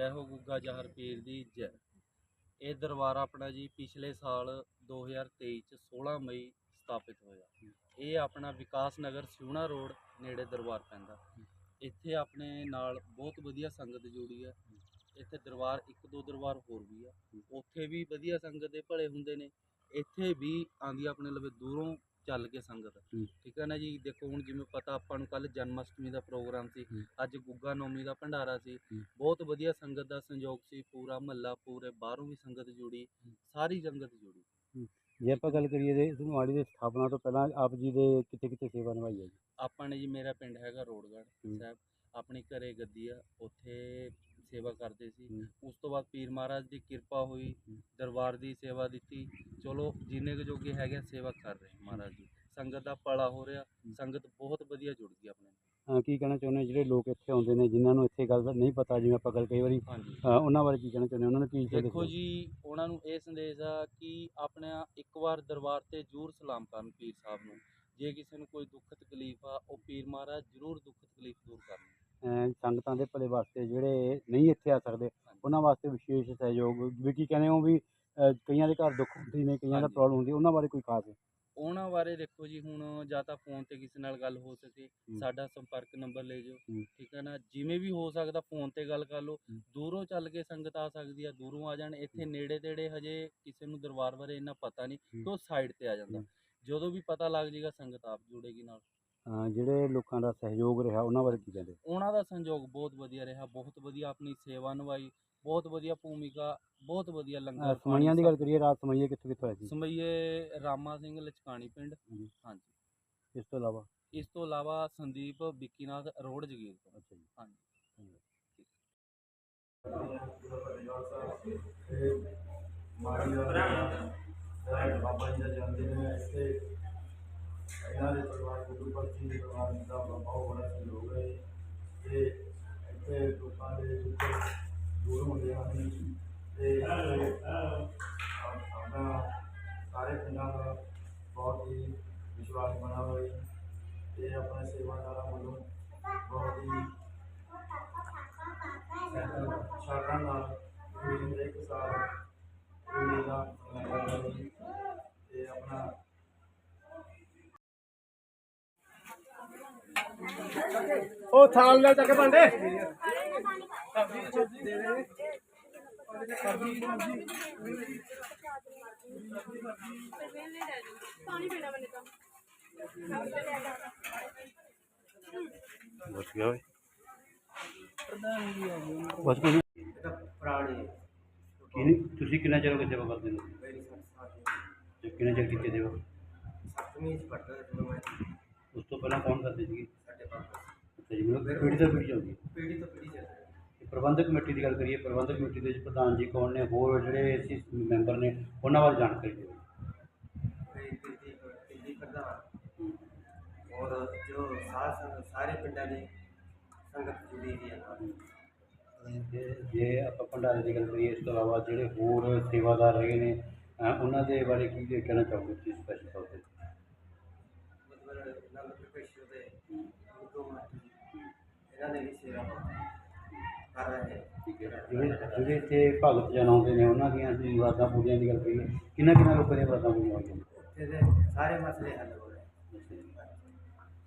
ਜੈ ਹੋ ਗੁੱਗਾ ਜਹਰ ਪੀਰ ਦੀ ਜੈ। ਇਹ ਦਰਬਾਰ ਆਪਣਾ ਜੀ ਪਿਛਲੇ ਸਾਲ 2023 ਚ 16 ਮਈ ਸਥਾਪਿਤ ਹੋਇਆ। ਇਹ ਆਪਣਾ ਵਿਕਾਸ ਨਗਰ ਸਿਉਣਾ ਰੋਡ ਨੇੜੇ ਦਰਬਾਰ ਪੈਂਦਾ। ਇੱਥੇ ਆਪਣੇ ਨਾਲ ਬਹੁਤ ਵਧੀਆ ਸੰਗਤ ਜੁੜੀ ਹੈ ਇੱਥੇ ਦਰਬਾਰ, ਇੱਕ ਦੋ ਦਰਬਾਰ ਹੋਰ ਵੀ ਆ। ਉੱਥੇ ਵੀ ਵਧੀਆ ਸੰਗਤ ਦੇ ਭਲੇ ਹੁੰਦੇ ਨੇ। ਇੱਥੇ ਵੀ ਆਂਦੀ ਆਪਣੇ ਲਵੇ ਦੂਰੋਂ ਚੱਲ ਕੇ ਸੰਗਤ ਹੂੰ। ਠੀਕ ਹੈ ਨਾ ਜੀ ਦੇਖੋ ਹੁਣ ਜਿਵੇਂ ਪਤਾ ਆਪਾਂ ਨੂੰ ਕੱਲ ਜਨਮ ਅਸ਼ਟਮੀ ਦਾ ਪ੍ਰੋਗਰਾਮ ਸੀ ਹੂੰ। ਅੱਜ ਗੁੱਗਾ ਨੌਮੀ ਦਾ ਭੰਡਾਰਾ ਸੀ ਹੂੰ। ਬਹੁਤ ਵਧੀਆ ਸੰਗਤ ਦਾ ਸੰਯੋਗ ਸੀ ਪੂਰਾ ਮਹੱਲਾ ਪੂਰੇ ਬਾਹਰੋਂ ਵੀ ਸੰਗਤ ਜੁੜੀ ਸਾਰੀ ਸੰਗਤ ਜੁੜੀ ਜੇ ਆਪਾਂ ਗੱਲ ਕਰੀਏ ਤੇ ਇਸ ਮੋਹਾਲੀ ਦੀ ਸਥਾਪਨਾ ਤੋਂ ਪਹਿਲਾਂ ਆਪ ਜੀ ਦੇ ਕਿਤੇ ਕਿਤੇ ਸੇਵਾ ਨਿਭਾਈ ਹੈ ਜੀ ਆਪਾਂ ਨੇ ਜੀ ਮੇਰਾ ਪਿੰਡ ਹੈਗਾ ਰੋਡਗੜ੍ਹ ਹੂੰ। ਸਾਹਿਬ ਆਪਣੇ ਘਰੇ ਗੱਦੀ ਆ ਉੱਥੇ ਸੇਵਾ ਕਰਦੇ ਸੀ। ਉਸ ਤੋਂ ਬਾਅਦ ਪੀਰ ਮਹਾਰਾਜ ਦੀ ਕਿਰਪਾ ਹੋਈ। ਦਰਬਾਰ ਦੀ ਸੇਵਾ ਦਿੱਤੀ। ਚਲੋ ਜਿੰਨੇ ਕੁ ਜੋਗੇ ਹੈਗੇ ਸੇਵਾ ਕਰ ਰਹੇ ਮਹਾਰਾਜ ਦੀ ਸੰਗਤ ਦਾ ਭਲਾ ਹੋ ਰਿਹਾ। ਸੰਗਤ ਬਹੁਤ ਵਧੀਆ ਜੁੜ ਗਈ ਆਪਣੇ ਨਾਲ। ਕੀ ਕਹਿਣਾ ਚਾਹੁੰਦੇ ਹੋ? ਜਿਹੜੇ ਲੋਕ ਇੱਥੇ ਆਉਂਦੇ ਨੇ ਜਿਨ੍ਹਾਂ ਨੂੰ ਇੱਥੇ ਗੱਲ ਦਾ ਨਹੀਂ ਪਤਾ ਜਿਵੇਂ ਆਪਾਂ ਗੱਲ ਕਈ ਵਾਰੀ ਹਾਂਜੀ। ਉਹਨਾਂ ਬਾਰੇ ਕੀ ਕਹਿਣਾ ਚਾਹੁੰਦੇ ਹੋ? ਉਹਨਾਂ ਨੂੰ ਕੀ ਸੰਦੇਸ਼ ਦੇਖੋ ਦੇਣਾ? ਜੀ ਉਹਨਾਂ ਨੂੰ ਇਹ ਸੰਦੇਸ਼ ਆ ਕਿ ਆਪਣਾ ਇੱਕ ਵਾਰ ਦਰਬਾਰ ਤੇ ਜ਼ਰੂਰ ਸਲਾਮ ਕਰਨ ਪੀਰ ਸਾਹਿਬ ਨੂੰ। ਜੇ ਕਿਸੇ ਨੂੰ ਕੋਈ ਦੁੱਖ ਤਕਲੀਫ ਆ ਉਹ ਪੀਰ ਮਹਾਰਾਜ ਜ਼ਰੂਰ ਦੁੱਖ ਤਕਲੀਫ ਦੂਰ ਕਰਨ ਸੰਗਤਾਂ ਦੇ ਭਲੇ ਵਾਸਤੇ ਜਿਹੜੇ ਨਹੀਂ ਇੱਥੇ ਆ ਸਕਦੇ ਉਹਨਾਂ ਵਾਸਤੇ ਵਿਸ਼ੇਸ਼ ਸਹਿਯੋਗ ਵੀ ਕੀ ਕਹਿੰਦੇ ਹੋ ਵੀ ਕਈਆਂ ਦੇ ਘਰ ਦੁੱਖ ਹੁੰਦੀ ਨੇ ਕਈਆਂ ਦਾ। ਪ੍ਰੋਬਲਮ ਹੁੰਦੀ ਉਹਨਾਂ ਬਾਰੇ ਕੋਈ ਖਾਸ ਉਹਨਾਂ ਬਾਰੇ ਦੇਖੋ ਜੀ ਹੁਣ ਜਾਂ ਤਾਂ ਫੋਨ ਤੇ ਕਿਸੇ ਨਾਲ ਗੱਲ ਹੋ ਸਕੇ ਸਾਡਾ ਸੰਪਰਕ ਨੰਬਰ ਲੈ ਜਾਓ। ਠੀਕ ਹੈ ਨਾ ਜਿਵੇਂ ਵੀ ਹੋ ਸਕਦਾ ਫੋਨ ਤੇ ਗੱਲ ਕਰ ਲਓ। ਦੂਰੋਂ ਚੱਲ ਕੇ ਸੰਗਤ ਆ ਸਕਦੀ ਆ ਦੂਰੋਂ ਆ ਜਾਣ ਇੱਥੇ ਨੇੜੇ ਤੇੜੇ ਹਜੇ ਕਿਸੇ ਨੂੰ ਦਰਬਾਰ ਬਾਰੇ ਇੰਨਾ ਪਤਾ ਨਹੀਂ। ਕਿ ਉਹ ਸਾਈਡ ਤੇ ਆ ਜਾਂਦਾ। ਜਦੋਂ ਵੀ ਪਤਾ ਲੱਗ ਜਾਏਗਾ ਸੰਗਤ ਆਪ ਜੁੜੇਗੀ ਨਾਲ ਜਿਹੜੇ ਲੋਕਾਂ ਦਾ ਸਹਿਯੋਗ ਰਿਹਾ ਉਹਨਾਂ ਬਾਰੇ ਕੀ ਕਹਿੰਦੇ? ਉਹਨਾਂ ਦਾ ਸੰਯੋਗ ਬਹੁਤ ਵਧੀਆ ਰਿਹਾ ਬਹੁਤ ਵਧੀਆ ਆਪਣੀ ਸੇਵਾ ਨਿਭਾਈ ਬਹੁਤ ਵਧੀਆ ਭੂਮਿਕਾ ਬਹੁਤ ਵਧੀਆ ਲੰਗਰ ਸਮਈਆਂ ਦੀ ਗੱਲ ਕਰੀਏ ਰਾਤ ਸਮਈਏ ਕਿੱਥੋਂ ਕਿੱਥੋਂ ਆਏ ਸੀ? ਸਮਈਏ ਰਾਮਾ ਸਿੰਘ ਲਚਕਾਣੀ ਪਿੰਡ ਹਾਂਜੀ। ਹਾਂਜੀ। ਇਸ ਤੋਂ ਇਲਾਵਾ? ਇਸ ਤੋਂ ਇਲਾਵਾ ਸੰਦੀਪ ਬਿੱਕੀਨਾਥ ਰੋਡ ਜਗੀਰ ਤੋਂ। ਅੱਛਾ ਜੀ। ਹਾਂਜੀ। ਇਹਨਾਂ ਦੇ ਪਰਿਵਾਰ ਗੁਰੂ ਪਰਚੀ ਦੇ ਪਰਿਵਾਰ ਦਾ ਬਹੁਤ ਬੜਾ ਸਹਿਯੋਗ ਹੈ ਤੇ ਇੱਥੇ ਲੋਕਾਂ ਦੇ ਦੁੱਖ ਦੂਰ ਹੁੰਦੇ ਹਨ ਤੇ ਇੱਥੇ ਆਪਣਾ ਸਾਰੇ ਪਿੰਡਾਂ ਦਾ ਬਹੁਤ ਹੀ ਵਿਸ਼ਵਾਸ ਬਣਾ ਹੋਇਆ ਹੈ ਤੇ ਆਪਣੇ ਸੇਵਾਦਾਰਾਂ ਵੱਲੋਂ ਬਹੁਤ ਹੀ ਸ਼ਰਧਾ ਨਾਲ ਇਹ ਇੱਕ ਸਾਲ ਇਹ ਮੇਲਾ ਮਨਾਇਆ ਜਾਂਦਾ ਹੈ ਤੇ ਆਪਣਾ ਉਹ ਥਾਲ ਲੈ ਚੱਕ ਭਾਂਡੇ। ਪਾਣੀ ਪੀਣਾ ਮੈਨੇ ਤਾਂ ਬਸ ਗਿਆ ਓਏ। ਬਸ ਕੋਈ ਇਹਦਾ ਪੁਰਾਣੀ ਕਿੰਨੀ ਤੁਸੀਂ ਕਿੰਨਾ ਚਿਰ ਹੋ ਗਿਆ ਸੇਵਾ ਕਰਦੇ ਹੋ ਤੇ ਕਿੰਨਾ ਚਿਰ ਕੀਤੀ ਸੇਵਾ? ਸੱਤਵੀਂ ਚ ਪੜਦਾ ਜਦੋਂ ਮੈਂ। ਉਸ ਤੋਂ ਪਹਿਲਾਂ ਕੌਣ ਕਰਦੇ ਸੀਗੇ? ਸਾਡੇ ਪਾਪਾ ਅੱਛਾ ਜੀ ਮਤਲਬ ਪੀੜੀ ਤੋਂ ਪੀੜੀ ਚੱਲਦੀ ਹੈ। ਪੀੜੀ ਤੋਂ ਪੀੜੀ ਚੱਲ ਰਹੀ ਤੇ ਪ੍ਰਬੰਧਕ ਕਮੇਟੀ ਦੀ ਗੱਲ ਕਰੀਏ ਪ੍ਰਬੰਧਕ ਕਮੇਟੀ ਦੇ ਵਿੱਚ ਪ੍ਰਧਾਨ ਜੀ ਕੌਣ ਨੇ ਹੋਰ ਜਿਹੜੇ ਅਸੀਂ ਮੈਂਬਰ ਨੇ ਉਹਨਾਂ ਬਾਰੇ ਜਾਣਕਾਰੀ ਦਿਓ। ਤੇ ਦਿੱਲੀ ਦਿੱਲੀ ਪ੍ਰਧਾਨ। ਔਰ ਜੋ ਸੰਗਤ ਸਾਰੇ ਪਿੰਡਾਂ ਦੀ ਸੰਗਤ ਜੁੜੀ ਹੋਈ ਹੈ ਨਾਲ। ਤੇ ਜੇ ਆਪਾਂ ਭੰਡਾਰੇ ਦੀ ਗੱਲ ਕਰੀਏ ਇਸ ਤੋਂ ਇਲਾਵਾ ਜਿਹੜੇ ਹੋਰ ਸੇਵਾਦਾਰ ਹੈਗੇ ਨੇ ਅਹ ਉਹਨਾਂ ਦੇ ਬਾਰੇ ਕੀ ਕਹਿਣਾ ਚਾਹੋਗੇ ਤੁਸੀਂ ਸਪੈਸ਼ਲ ਤੌਰ ਤੇ? ਮਤਲਬ ਨੰਦ ਪ੍ਰਕੇਸ਼ਰ ਦੇ ਗੁਰੂ ਮਹਾਰਾਜ ਜਿਹੜੇ ਜਿਹੜੇ ਭਗਤ ਜਨ ਆਉਂਦੇ ਨੇ ਉਹਨਾਂ ਦੀਆਂ ਮੁਰਾਦਾਂ ਪੂਰੀਆਂ ਦੀ ਗੱਲ ਕਰੀਏ ਕਿੰਨਾ ਕਿੰਨਾ ਲੋਕਾਂ ਦੀਆਂ ਮੁਰਾਦਾਂ ਪੂਰੀਆਂ ਹੋਈਆਂ ਨੇ? ਉੱਥੇ ਦੇ ਸਾਰੇ ਮਸਲੇ ਹੱਲ ਹੋ ਰਹੇ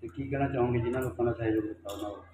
ਤੇ ਕੀ ਕਹਿਣਾ ਚਾਹੋਗੇ ਜਿਨ੍ਹਾਂ ਲੋਕਾਂ ਦਾ ਸਹਿਯੋਗ ਦਿੱਤਾ ਉਹਨਾਂ ਨੂੰ